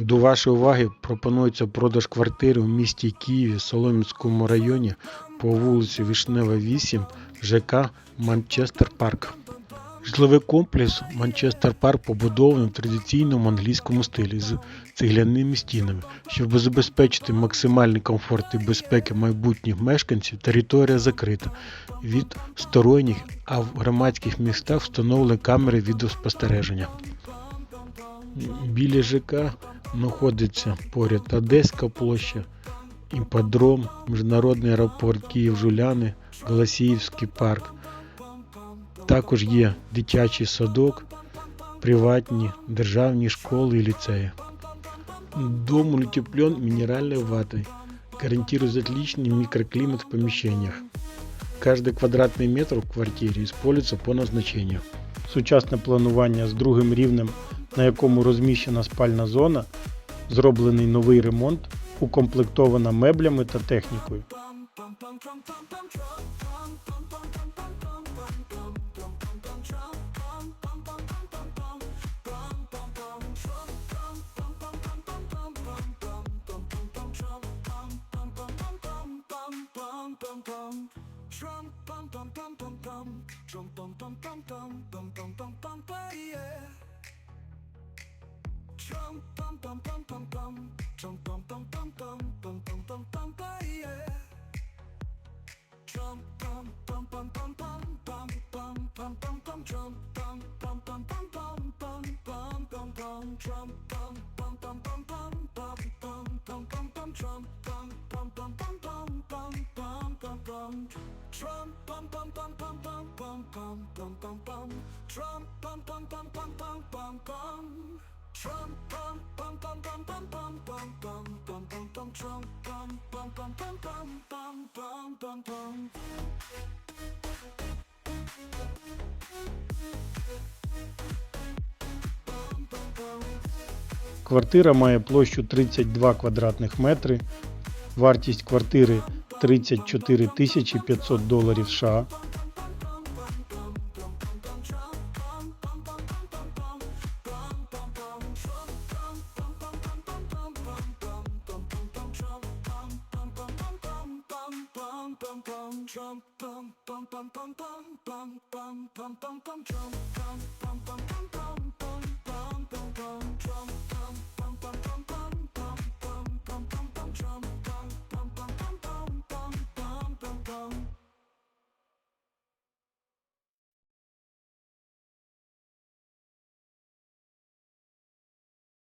До вашої уваги пропонується продаж квартири у місті Києві Солом'янському районі по вулиці Вішнева, 8 ЖК Манчестер Парк. Житловий комплекс Манчестер Парк побудований в традиційному англійському стилі з цегляними стінами. Щоб забезпечити максимальний комфорт і безпеки майбутніх мешканців, територія закрита від сторонніх, а в громадських містах встановлені камери відеоспостереження. Біля ЖК знаходиться поряд Одеська площа, іпподром, Міжнародний аеропорт Київ-Жуляни, Голосіївський парк. Також є дитячий садок, приватні державні школи і ліцеї. Дом утеплен минеральной ватой, гарантирует отличный микроклимат в помещениях. Каждый квадратный метр в квартире используется по назначению. Сучасне планування з другим рівнем на якому розміщена спальна зона, зроблений новий ремонт, укомплектована меблями та технікою. Trump, bum, bum, bum, bum, bum. Trump, bum, bum, bum, bum, bum. Chom pom pom pom pom pom Chom pom pom pom pom pom pom pom pom pa yeah Chom pom pom pom pom pom pom pom pom pom pom Chom pom pom pom pom pom pom pom pom pom Chom pom pom pom pom pom pom pom pom pom pom Chom pom pom pom pom pom pom pom pom pom Chom pom pom pom pom pom pom pom pom pom pom Chom pom pom pom pom pom pom pom Trump, pom, pom, pom, pom, pom, pom, pom, pom, pom, pom, pom, Trump, pom, pom, pom, pom, pom, pom, pom, pom, pom. Квартира має площу 32 квадратних метри. Вартість квартири 34 тисячі 500 доларів США. bum bum Trump bum bum bum bum bum bum bum bum bum bum Trump Trump